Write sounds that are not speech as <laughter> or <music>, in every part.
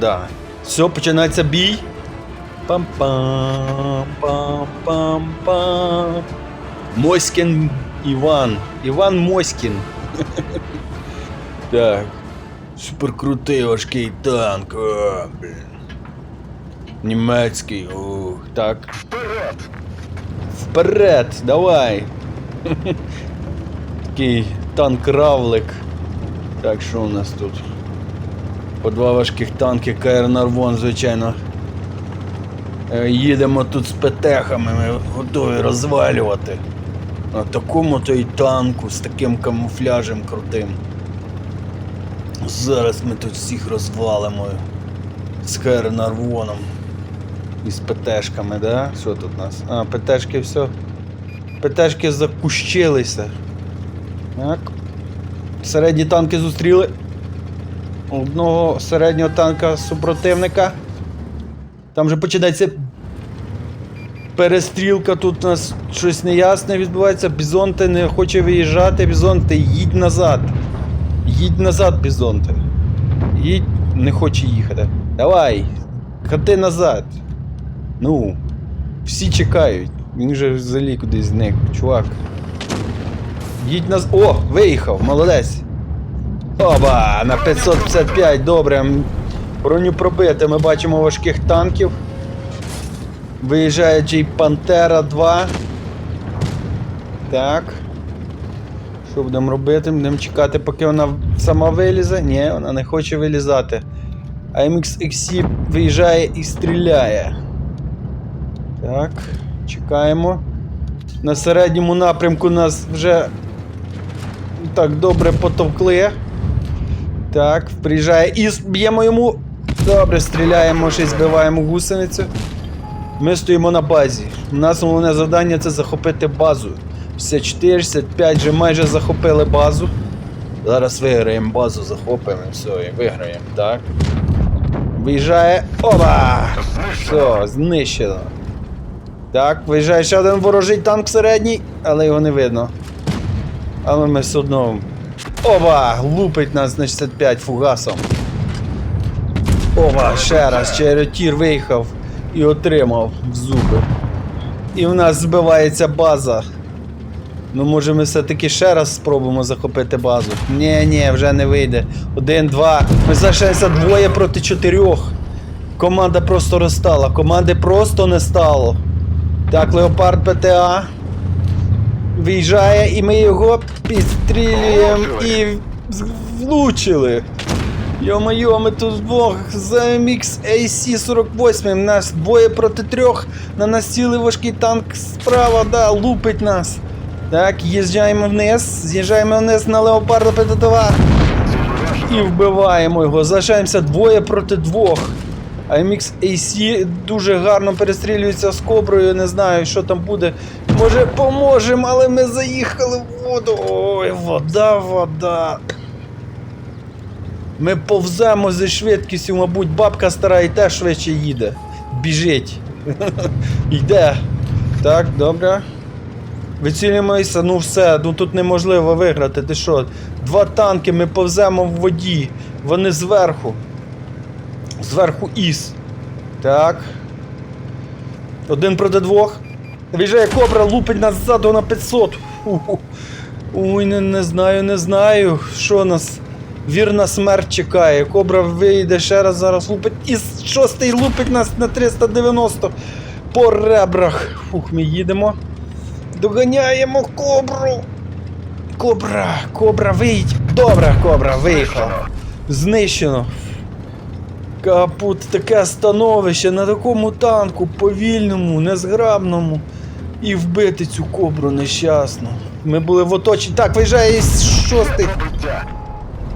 Да. Все, починається бій. Пам-пам-пам-пам-пам. Моськін Іван. Іван Моськін. <laughs> так. Суперкрутий важкий танк. О, блін. Німецький. Ух, так. Вперед! Вперед, давай. <laughs> Такий танк-равлик. Так, що у нас тут? По два важких танки КР Нарвон, звичайно. Е, Їдемо тут з петехами, ми готові розвалювати. На такому то й танку з таким камуфляжем крутим. Зараз ми тут всіх розвалимо з КР Нарвоном. І з ПТшками, да? Що тут у нас? А, ПТшки все. ПТшки закущилися. Так. Середні танки зустріли. Одного середнього танка супротивника. Там вже починається перестрілка, тут у нас щось неясне відбувається. Бізонте не хоче виїжджати. Бізонте, їдь назад. Їдь назад, Бізонте. Їдь, не хоче їхати. Давай, ходи назад. Ну, всі чекають. Він вже взагалі кудись зник, чувак. Їдь нас. О, виїхав, молодець. Оба! На 555, добре. Броню пробити. Ми бачимо важких танків. Виїжджає Джей Пантера 2. Так. Що будемо робити? Будемо чекати, поки вона сама вилізе. Ні, вона не хоче вилізати. AMX XC виїжджає і стріляє. Так, чекаємо. На середньому напрямку нас вже так добре потовкли. Так, приїжджає і б'ємо йому. Добре, стріляємо, ще й збиваємо гусеницю. Ми стоїмо на базі. У нас головне завдання це захопити базу. 54, 65 вже майже захопили базу. Зараз виграємо базу, захопимо все, і виграємо, так. Виїжджає. Опа! Все, знищено. Так, виїжджає ще один ворожий танк середній, але його не видно. Але ми все одно. Оба! Лупить нас на 65 фугасом. Оба, ще раз, черетір виїхав і отримав в зуби. І в нас збивається база. Ну, може, ми все-таки ще раз спробуємо захопити базу. Ні, ні, вже не вийде. Один, два. Ми залишаємося двоє проти чотирьох. Команда просто розстала. Команди просто не стало. Так, Леопард ПТА. Виїжджає і ми його підстрілюємо і влучили. Йо-моє, ми тут вдвох за MX AC-48. Нас двоє проти трьох. На нас цілий важкий танк справа, да, лупить нас. Так, їжджаємо вниз, з'їжджаємо вниз на Леопарда ПТ-2 і вбиваємо його. Залишаємося двоє проти двох. А MX AC дуже гарно перестрілюється з коброю, не знаю, що там буде. Може, поможемо, але ми заїхали в воду. Ой, вода, вода. Ми повземо зі швидкістю, мабуть, бабка стара і теж швидше їде. Біжить. <laughs> Йде. Так, добре. Вицілюємося, ну все, ну тут неможливо виграти. Ти що? Два танки, ми повземо в воді. Вони зверху. Зверху іс. Так. Один проти двох. Виїжджає кобра, лупить нас ззаду на 500. Ой, не, не знаю, не знаю, що нас. Вірна смерть чекає. Кобра вийде ще раз зараз лупить. І шостий лупить нас на 390 по ребрах. Фух, ми їдемо. Доганяємо кобру. Кобра, кобра, виїдь. Добре, кобра, виїхала. Знищено. Капут, таке становище на такому танку, повільному, незграбному. І вбити цю кобру нещасну. Ми були в оточенні. Так, виїжджає із шостий.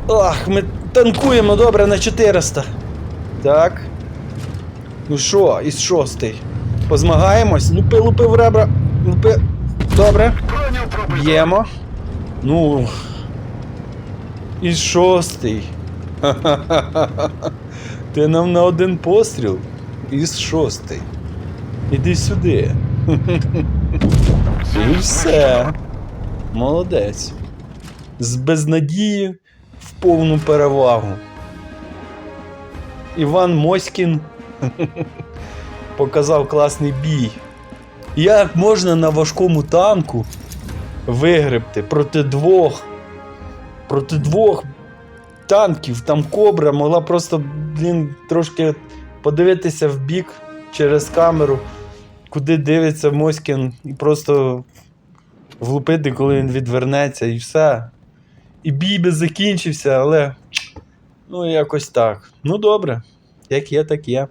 Ах, ми танкуємо добре на 400. Так. Ну що, із шостий. Позмагаємось. Лупи, лупи в ребра. Лупи. Добре. Б'ємо. Ну. Із шостий. Ха-ха-ха-ха. Ти нам на один постріл. Із шостий. Іди сюди. І все. Молодець. З безнадії в повну перевагу. Іван Моськін показав класний бій. Як можна на важкому танку вигребти проти двох. Проти двох танків. Там кобра могла просто, блін, трошки подивитися в бік через камеру, куди дивиться Моськін, і просто влупити, коли він відвернеться, і все. І бій би закінчився, але. Ну, якось так. Ну добре, як є, так є.